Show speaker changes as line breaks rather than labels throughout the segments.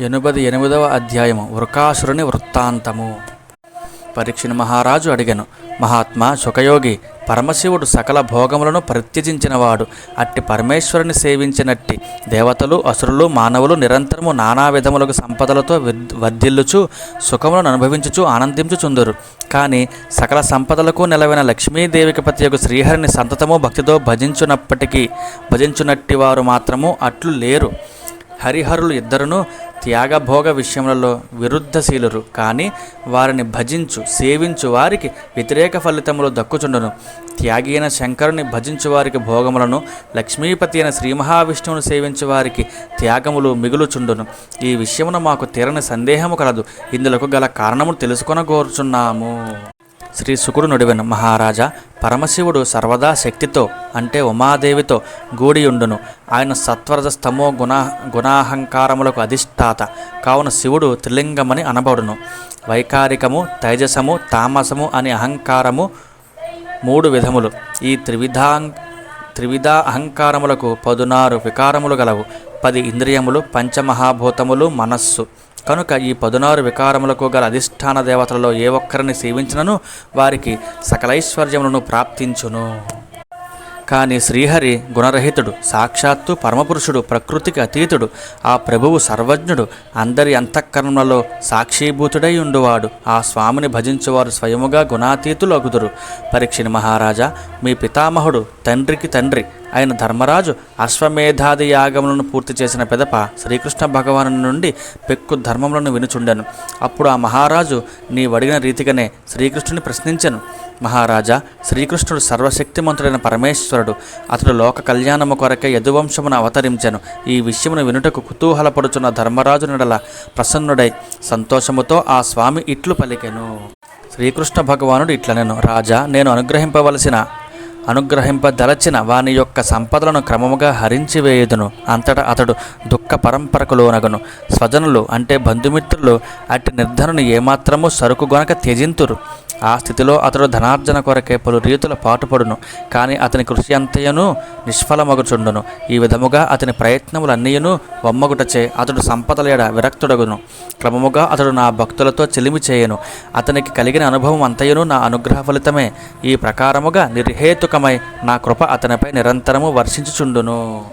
ఎనభై ఎనిమిదవ అధ్యాయము. వృకాసురుని వృత్తాంతము. పరీక్షణ మహారాజు అడిగను మహాత్మా సుఖయోగి పరమశివుడు సకల భోగములను పరిత్యజించినవాడు అట్టి పరమేశ్వరుని సేవించినట్టి దేవతలు అసురులు మానవులు నిరంతరము నానా విధములకు సంపదలతో వర్ధిల్లుచు సుఖములను అనుభవించుచు ఆనందించుచుందురు. కానీ సకల సంపదలకు నెలవైన లక్ష్మీదేవికి యొక్క శ్రీహరిని సంతతము భక్తితో భజించునప్పటికీ భజించునట్టి వారు మాత్రము అట్లు లేరు. హరిహరులు ఇద్దరును త్యాగభోగ విషయములలో విరుద్ధశీలురు. కానీ వారిని భజించు సేవించు వారికి వ్యతిరేక ఫలితములు దక్కుచుండును. త్యాగి అయిన శంకరుని భజించు వారికి భోగములను లక్ష్మీపతి అయిన శ్రీ మహావిష్ణువును సేవించు వారికి త్యాగములు మిగులుచుండును. ఈ విషయమున మాకు తీరని సందేహము కలదు. ఇందులకు గల కారణము తెలుసుకొనగోరుచున్నాము. శ్రీ శుకుడు నుడివెను మహారాజా పరమశివుడు సర్వదా శక్తితో అంటే ఉమాదేవితో గూడియుండును. ఆయన సత్వరజ స్తమో గుణ గుణాహంకారములకు అధిష్టాత. కావున శివుడు త్రిలింగమని అనబడును. వైకారికము తైజసము తామసము అని అహంకారము మూడు విధములు. ఈ త్రివిధాం త్రివిధ అహంకారములకు పదునారు వికారములు గలవు. పది ఇంద్రియములు పంచమహాభూతములు మనస్సు. కనుక ఈ పదునారు వికారములకు గల అధిష్టాన దేవతలలో ఏ ఒక్కరిని సేవించినను వారికి సకలైశ్వర్యములను ప్రాప్తించును. కానీ శ్రీహరి గుణరహితుడు సాక్షాత్తు పరమపురుషుడు ప్రకృతికి అతీతుడు ఆ ప్రభువు సర్వజ్ఞుడు అందరి అంతఃకరణలో సాక్షీభూతుడై ఉండువాడు. ఆ స్వామిని భజించువారు స్వయముగా గుణాతీతులు అగుదురు పరీక్షని మహారాజా మీ పితామహుడు తండ్రికి తండ్రి ఆయన ధర్మరాజు అశ్వమేధాది యాగములను పూర్తి చేసిన పెదప శ్రీకృష్ణ భగవాను నుండి పెక్కు ధర్మములను వినుచుండెను. అప్పుడు ఆ మహారాజు నీ వడిగిన రీతిగానే శ్రీకృష్ణుని ప్రశ్నించెను. మహారాజా శ్రీకృష్ణుడు సర్వశక్తిమంతుడైన పరమేశ్వరుడు. అతడు లోక కళ్యాణము కొరకే యదువంశమును అవతరించెను. ఈ విషయమును వినుటకు కుతూహలపడుచున్న ధర్మరాజు నడల ప్రసన్నుడై సంతోషముతో ఆ స్వామి ఇట్లు పలికెను. శ్రీకృష్ణ భగవానుడు ఇట్లనెను రాజా నేను అనుగ్రహింపవలసిన అనుగ్రహింపదలచిన వాని యొక్క సంపదలను క్రమముగా హరించివేయుదును. అంతటా అతడు దుఃఖ పరంపరకు లోనగును స్వజనులు అంటే బంధుమిత్రులు అట్టి నిర్ధనుని ఏమాత్రము సరుకు గొనక త్యజింతురు. ఆ స్థితిలో అతడు ధనార్జన కొరకే పలు రీతుల పాటుపడును. కానీ అతని కృషి అంతయును నిష్ఫలమగుచుండును. ఈ విధముగా అతని ప్రయత్నములన్నీయును వమ్మగుటచే అతడు సంపదలేడ విరక్తుడగును. క్రమముగా అతడు నా భక్తులతో చెలిమి చేయను. అతనికి కలిగిన అనుభవం అంతయును నా అనుగ్రహ ఫలితమే ఈ ప్రకారముగా నిర్హేతుకమై నా కృప అతనిపై నిరంతరము వర్షించుచుండును.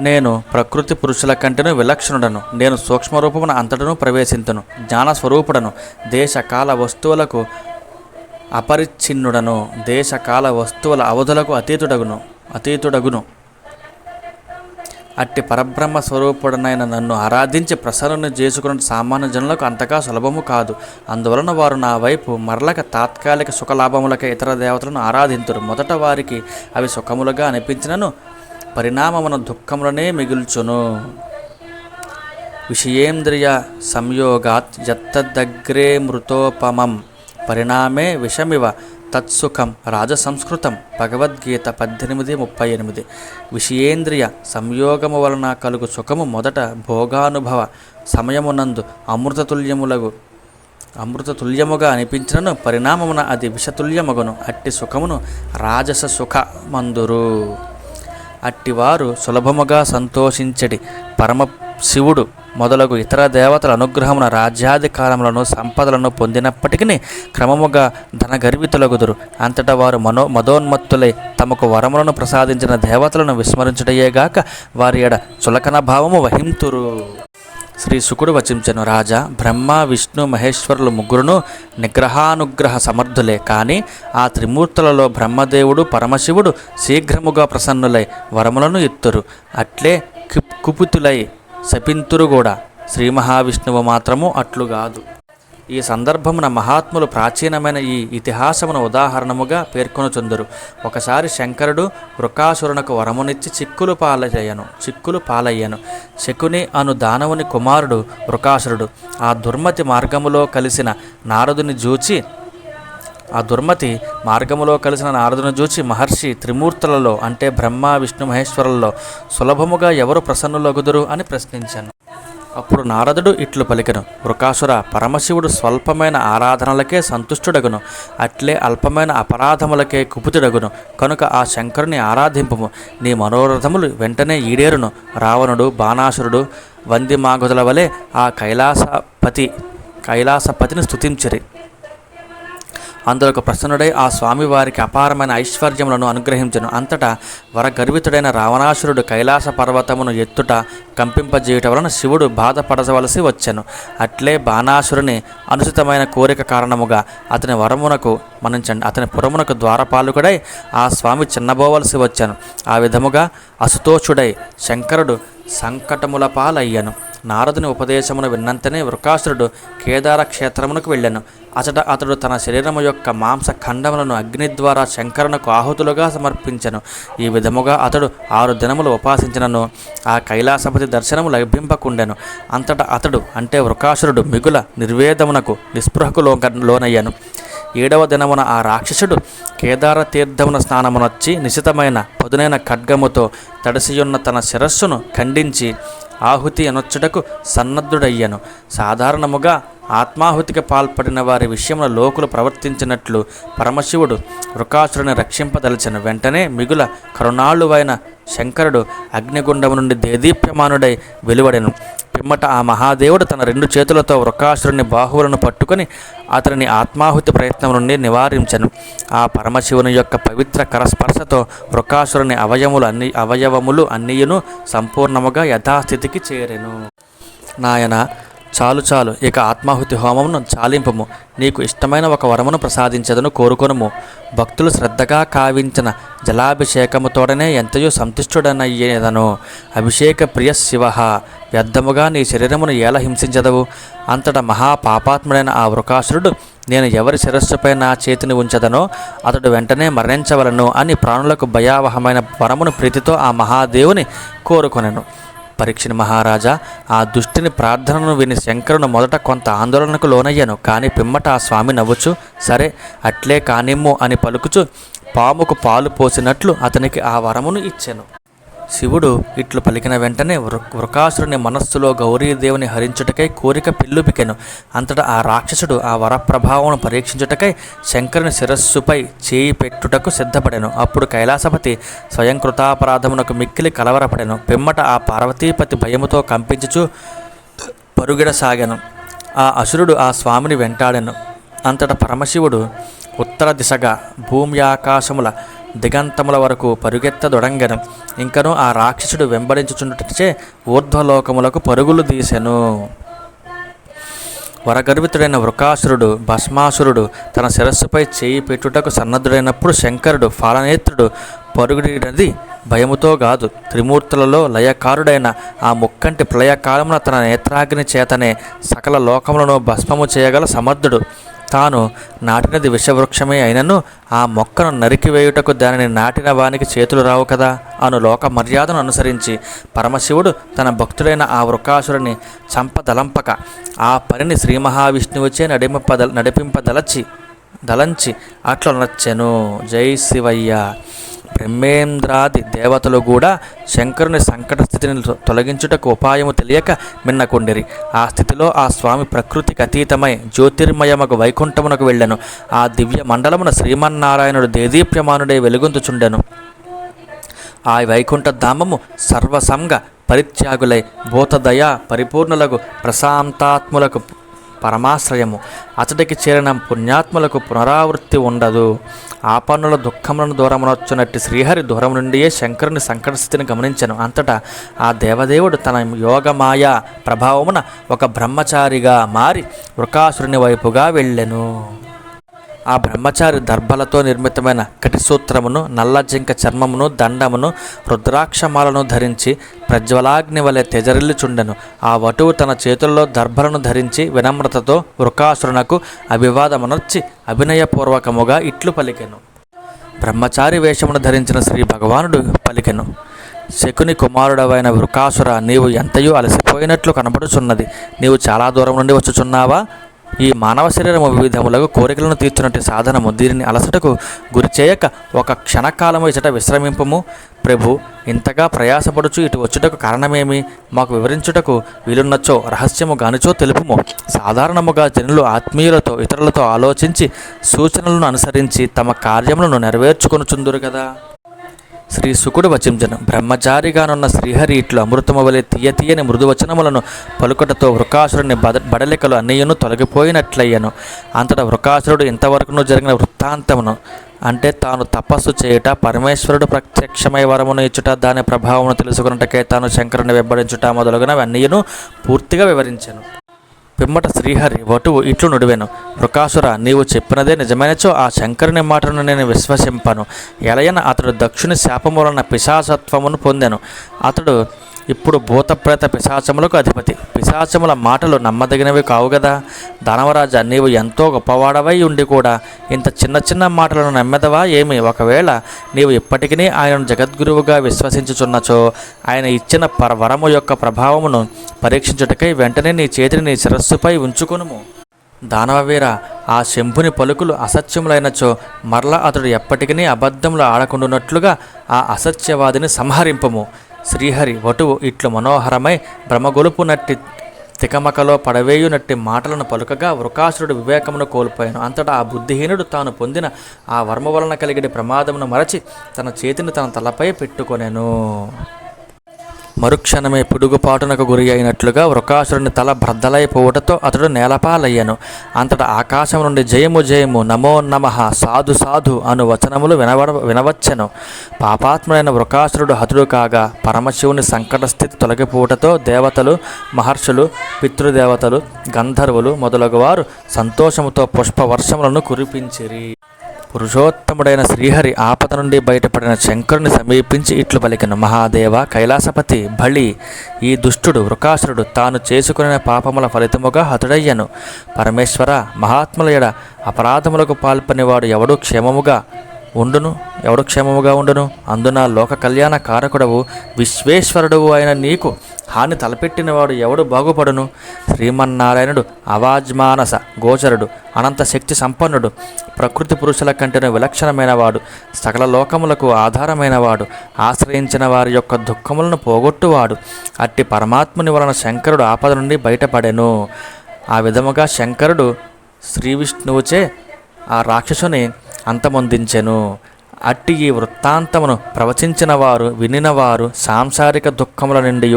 నేను ప్రకృతి పురుషుల కంటేను విలక్షణుడను. నేను సూక్ష్మరూపమున అంతటను ప్రవేశింతును. జ్ఞానస్వరూపుడను. దేశకాల వస్తువులకు అపరిచ్ఛిన్నుడను దేశకాల వస్తువుల అవధులకు అతీతుడగును అతీతుడగును. అట్టి పరబ్రహ్మ స్వరూపుడనైన నన్ను ఆరాధించి ప్రసరణ చేసుకున్న సామాన్య జనులకు అంతగా సులభము కాదు. అందువలన వారు నా వైపు మరలక తాత్కాలిక సుఖలాభములకే ఇతర దేవతలను ఆరాధింతురు. మొదట వారికి అవి సుఖములుగా అనిపించినను పరిణామమున దుఃఖములనే మిగుల్చును. విషయేంద్రియ సంయోగాత్ యత్తదగ్రే మృతోపమం. పరిణామే విషమివ తత్సుఖం రాజసంస్కృతం భగవద్గీత పద్దెనిమిది ముప్పై ఎనిమిది. విషయేంద్రియ సంయోగము వలన కలుగు సుఖము మొదట భోగానుభవ సమయమునందు అమృతతుల్యములగు అమృతతుల్యముగా అనిపించినను పరిణామమున అది విషతుల్యమగును. అట్టి సుఖమును రాజస సుఖ మందురు అట్టివారు సులభముగా సంతోషించడి పరమ శివుడు మొదలగు ఇతర దేవతల అనుగ్రహమున రాజ్యాధికారములను సంపదలను పొందినప్పటికీ క్రమముగా ధనగర్వితులగుదురు. అంతటా వారు మనో మదోన్మత్తులై తమకు వరములను ప్రసాదించిన దేవతలను విస్మరించుటయేగాక వారి ఎడ చులకన భావము వహింతురు. శ్రీ శుకుడు వచించను రాజా బ్రహ్మ విష్ణు మహేశ్వరులు ముగ్గురును నిగ్రహానుగ్రహ సమర్థులే. కానీ ఆ త్రిమూర్తులలో బ్రహ్మదేవుడు పరమశివుడు శీఘ్రముగా ప్రసన్నులై వరములను ఎత్తురు అట్లే కు- కుపితులై శపింతురు కూడా శ్రీ మహావిష్ణువు మాత్రము అట్లుగాదు ఈ సందర్భమున మహాత్ములు ప్రాచీనమైన ఈ ఇతిహాసమును ఉదాహరణముగా పేర్కొనుచుందరు. ఒకసారి శంకరుడు వృకాసురునకు వరమునిచ్చి చిక్కులు పాలయ్యను చిక్కులు పాలయ్యను. శకుని అను దానవుని కుమారుడు వృకాసురుడు. ఆ దుర్మతి మార్గములో కలిసిన నారదుని జూచి ఆ దుర్మతి మార్గములో కలిసిన నారదును చూచి మహర్షి త్రిమూర్తులలో అంటే బ్రహ్మ విష్ణు మహేశ్వరులలో సులభముగా ఎవరు ప్రసన్నులగుదురు అని ప్రశ్నించాను. అప్పుడు నారదుడు ఇట్లు పలికెను వృకాసుర పరమశివుడు స్వల్పమైన ఆరాధనలకే సంతుష్టుడగును అట్లే అల్పమైన అపరాధములకే కుపుతుడగును. కనుక ఆ శంకరుని ఆరాధింపుము. నీ మనోరథములు వెంటనే ఈడేరును. రావణుడు బాణాసురుడు వంది మాగుదల వలె ఆ కైలాసపతి కైలాసపతిని స్తుతించిరి. అందులో ప్రసన్నుడై ఆ స్వామివారికి అపారమైన ఐశ్వర్యములను అనుగ్రహించను. అంతటా వరగర్వితుడైన రావణాసురుడు కైలాస పర్వతమును ఎత్తుట కంపింపజేయుట వలన శివుడు బాధపడవలసి వచ్చెను. అట్లే బాణాసురుని అనుచితమైన కోరిక కారణముగా అతని వరమునకు మన్నించండి. అతని పురమునకు ద్వారపాలకుడై ఆ స్వామి చిన్నబోవలసి వచ్చాను. ఆ విధముగా అసుతోషుడై శంకరుడు సంకటముల పాలయ్యను. నారదుని ఉపదేశమును విన్నంతనే వృకాసురుడు కేదార క్షేత్రమునకు వెళ్ళాను. అచట అతడు తన శరీరము యొక్క మాంస ఖండములను అగ్ని ద్వారా శంకరునకు ఆహుతులుగా సమర్పించను. ఈ విధముగా అతడు ఆరు దినములు ఉపాసించినను. ఆ కైలాసపతి దర్శనము లభింపకుండెను. అంతటా అతడు అంటే వృకాసురుడు మిగుల నిర్వేదమునకు నిస్పృహకు లో లోనయ్యాను. ఏడవ దినమున ఆ రాక్షసుడు కేదార తీర్థమున స్నానమునొచ్చి నిశితమైన పదునైన ఖడ్గముతో తడిసియున్న తన శిరస్సును ఖండించి ఆహుతి అనొచ్చుటకు సన్నద్ధుడయ్యను. సాధారణముగా ఆత్మాహుతికి పాల్పడిన వారి విషయంలో లోకులు ప్రవర్తించినట్లు పరమశివుడు వృకాసురుని రక్షింపదలిచిన వెంటనే మిగుల కరుణాళువైన శంకరుడు అగ్నిగుండము నుండి దేదీప్యమానుడై వెలువడెను. పిమ్మట ఆ మహాదేవుడు తన రెండు చేతులతో వృకాసురుని బాహువులను పట్టుకొని అతనిని ఆత్మాహుతి ప్రయత్నం నుండి నివారించను. ఆ పరమశివుని యొక్క పవిత్ర కరస్పర్శతో వృకాసురుని అవయములు అన్ని అవయవములు అన్నియును సంపూర్ణముగా యథాస్థితికి చేరెను. నాయన చాలు చాలు ఇక ఆత్మాహుతి హోమమును చాలింపము. నీకు ఇష్టమైన ఒక వరమును ప్రసాదించదను కోరుకొనుము. భక్తులు శ్రద్ధగా కావించిన జలాభిషేకముతోడనే ఎంతయో సంతుష్టుడనయ్యేదను. అభిషేక ప్రియ శివ వ్యర్థముగా నీ శరీరమును ఎలా హింసించదవు? అంతట మహాపాపాత్ముడైన ఆ వృకాసురుడు నేను ఎవరి శిరస్సుపై నా చేతిని ఉంచదనో అతడు వెంటనే మరణించవలను అని ప్రాణులకు భయావహమైన వరమును ప్రీతితో ఆ మహాదేవుని కోరుకొనెను. పరీక్షని మహారాజా ఆ దుష్టిని ప్రార్థనను విని శంకరును మొదట కొంత ఆందోళనకు లోనయ్యాను. కానీ పిమ్మట ఆ స్వామి నవ్వుచు సరే అట్లే కానిమ్ము అని పలుకుచు పాముకు పాలు పోసినట్లు అతనికి ఆ వరమును ఇచ్చాను. శివుడు ఇట్లు పలికిన వెంటనే వృ వృకాసురుని మనస్సులో గౌరీదేవుని హరించుటకై కోరిక పిల్లుపికెను అంతటా ఆ రాక్షసుడు ఆ వరప్రభావం పరీక్షించుటకై శంకరుని శిరస్సుపై చేయి పెట్టుటకు సిద్ధపడెను. అప్పుడు కైలాసపతి స్వయం కృతాపరాధమునకు మిక్కిలి కలవరపడెను. పిమ్మట ఆ పార్వతీపతి భయముతో కంపించుచు పరుగిడసాగాను ఆ అసురుడు ఆ స్వామిని వెంటాడెను. అంతట పరమశివుడు ఉత్తర దిశగా భూమి ఆకాశముల దిగంతముల వరకు పరుగెత్తదొడంగెను. ఇంకను ఆ రాక్షసుడు వెంబడించుచుండటచే ఊర్ధ్వలోకములకు పరుగులు తీసెను. వరగర్వితుడైన వృకాసురుడు భస్మాసురుడు తన శిరస్సుపై చేయి పెట్టుటకు సన్నద్ధుడైనప్పుడు శంకరుడు ఫాలనేత్రుడు పరుగుడినది భయముతో కాదు త్రిమూర్తులలో లయకారుడైన ఆ ముక్కంటి ప్రళయకాలమున తన నేత్రాగ్ని చేతనే సకల లోకములను భస్మము చేయగల సమర్థుడు. తాను నాటినది విషవృక్షమే అయినను ఆ మొక్కను నరికివేయుటకు దానిని నాటిన వానికి చేతులు రావు కదా? అను లోక మర్యాదను అనుసరించి పరమశివుడు తన భక్తుడైన ఆ వృకాసురుని చంపదలంపక ఆ పనిని శ్రీ మహావిష్ణువుచే నడిపింపద నడిపింపదలచి దలంచి అట్లనొచ్చెను జై శివయ్య. బ్రహ్మేంద్రాది దేవతలు కూడా శంకరుని సంకట స్థితిని తొ- తొలగించుటకు ఉపాయము తెలియక మిన్నకుండిరి. ఆ స్థితిలో ఆ స్వామి ప్రకృతికి అతీతమై జ్యోతిర్మయమకు వైకుంఠమునకు వెళ్ళెను. ఆ దివ్య మండలమున శ్రీమన్నారాయణుడు దేదీప్యమానుడే వెలుగొందుచుండెను. ఆ వైకుంఠ ధామము సర్వసంగ పరిత్యాగులై భూతదయ పరిపూర్ణులకు ప్రశాంతాత్ములకు పరమాశ్రయము. అతడికి చేరిన పుణ్యాత్ములకు పునరావృత్తి ఉండదు. ఆపన్నుల దుఃఖములను దూరమునొచ్చునట్టి శ్రీహరి దూరం నుండియే శంకరుని సంకట స్థితిని గమనించను. అంతటా ఆ దేవదేవుడు తన యోగమాయ ప్రభావమున ఒక బ్రహ్మచారిగా మారి వృకాసురుని వైపుగా వెళ్ళెను. ఆ బ్రహ్మచారి దర్భలతో నిర్మితమైన కటిసూత్రమును నల్ల జింక చర్మమును దండమును రుద్రాక్షమాలను ధరించి ప్రజ్వలాగ్ని వలె తెజరిల్లుచుండెను. ఆ వటువు తన చేతుల్లో దర్భలను ధరించి వినమ్రతతో వృకాసురునకు అభివాదమునర్చి అభినయపూర్వకముగా ఇట్లు పలికెను. బ్రహ్మచారి వేషమును ధరించిన శ్రీ భగవానుడు పలికెను. శకుని కుమారుడవైన వృకాసుర నీవు ఎంతయో అలసిపోయినట్లు కనబడుచున్నది. నీవు చాలా దూరం నుండి వచ్చుచున్నావా? ఈ మానవ శరీరము వివిధములకు కోరికలను తీర్చునట్టు సాధనము. దీనిని అలసటకు గురి చేయక ఒక క్షణకాలము ఇచ్చట విశ్రమింపము. ప్రభు ఇంతగా ప్రయాసపడుచు ఇటు వచ్చుటకు కారణమేమి? మాకు వివరించుటకు వీలున్నచో రహస్యము గానిచో తెలుపుము. సాధారణముగా జనులు ఆత్మీయులతో ఇతరులతో ఆలోచించి సూచనలను అనుసరించి తమ కార్యములను నెరవేర్చుకొనుచుందురు కదా? శ్రీ సుకుడు వచించను బ్రహ్మచారిగానున్న శ్రీహరి ఇట్లు అమృతము వలె తీయ తీయని మృదువచనములను పలుకటతో వృకాసురుని బద బడలికలు అన్నయ్యను తొలగిపోయినట్లయ్యను. అంతటా వృకాసురుడు ఇంతవరకును జరిగిన వృత్తాంతమును అంటే తాను తపస్సు చేయుట పరమేశ్వరుడు ప్రత్యక్షమై వరమును ఇచ్చుట దాని ప్రభావమును తెలుసుకున్నటకే తాను శంకరుని వెంబడించుట మొదలగునవన్నీయును పూర్తిగా వివరించాను. పిమ్మట శ్రీహరి వటువు ఇట్లు నుడివెను. వృకాసుర నీవు చెప్పినదే నిజమైనచో ఆ శంకరుని మాటను నేను విశ్వసింపను. ఎలయన అతడు దక్షుని శాపము వలన పిశాసత్వమును పొందెను. అతడు ఇప్పుడు భూతప్రేత పిశాచములకు అధిపతి. పిశాచముల మాటలు నమ్మదగినవి కావు కదా దానవరాజా నీవు ఎంతో గొప్పవాడవై ఉండి కూడా ఇంత చిన్న చిన్న మాటలను నమ్మెదవా ఏమి? ఒకవేళ నీవు ఇప్పటికీ ఆయనను జగద్గురువుగా విశ్వసించుచున్నచో ఆయన ఇచ్చిన పరవరము యొక్క ప్రభావమును పరీక్షించుటకై వెంటనే నీ చేతిని నీ శిరస్సుపై ఉంచుకొనుము. దానవవీర ఆ శంభుని పలుకులు అసత్యములైనచో మరల అతడు ఎప్పటికీ అబద్ధములు ఆడకుండునట్లుగా ఆ అసత్యవాదిని సంహరింపము. శ్రీహరి వటువు ఇట్లు మనోహరమై భ్రమగొలుపునట్టి తికమకలో పడవేయునట్టి మాటలను పలుకగా వృకాసురుడు వివేకమును కోల్పోయాను. అంతటా ఆ బుద్ధిహీనుడు తాను పొందిన ఆ వర్మ వలన కలిగిన ప్రమాదమును మరచి తన చేతిని తన తలపై పెట్టుకొనెను. మరుక్షణమే పిడుగుపాటునకు గురి అయినట్లుగా వృకాసురుని తల భ్రద్దలైపోవటతో అతడు నేలపాలయ్యను. అంతటా ఆకాశం నుండి జయము జయము నమో నమః సాధు సాధు అను వచనములు వినవడ వినవచ్చెను. పాపాత్ముడైన వృకాసురుడు హతుడు కాగా పరమశివుని సంకట స్థితి తొలగిపోవటతో దేవతలు మహర్షులు పితృదేవతలు గంధర్వులు మొదలగువారు సంతోషముతో పుష్పవర్షములను కురిపించిరి. పురుషోత్తముడైన శ్రీహరి ఆపద నుండి బయటపడిన శంకరుని సమీపించి ఇట్లు పలికిన. మహాదేవ కైలాసపతి బలి ఈ దుష్టుడు వృకాసురుడు తాను చేసుకునే పాపముల ఫలితముగా హతుడయ్యను. పరమేశ్వర మహాత్ములయడ అపరాధములకు పాల్పనివాడు ఎవడూ క్షేమముగా ఉండును ఎవడు క్షేమముగా ఉండును? అందున లోక కళ్యాణ కారకుడవు విశ్వేశ్వరుడవు అయిన నీకు హాని తలపెట్టినవాడు ఎవడు బాగుపడును? శ్రీమన్నారాయణుడు అవాజ్మానస గోచరుడు అనంత శక్తి సంపన్నుడు ప్రకృతి పురుషుల కంటేను విలక్షణమైనవాడు సకల లోకములకు ఆధారమైనవాడు ఆశ్రయించిన వారి యొక్క దుఃఖములను పోగొట్టువాడు. అట్టి పరమాత్ముని వలన శంకరుడు ఆపద నుండి బయటపడెను. ఆ విధముగా శంకరుడు శ్రీ విష్ణువుచే ఆ రాక్షసుని అంతమొందించెను. అట్టి ఈ వృత్తాంతమును ప్రవచించిన వారు వినినవారు సాంసారిక దుఃఖముల నుండి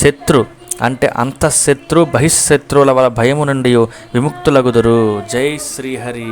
శత్రు అంటే అంతఃశత్రు బహిశత్రువుల వల్ల భయము నుండి విముక్తులగుదురు. జై శ్రీహరి.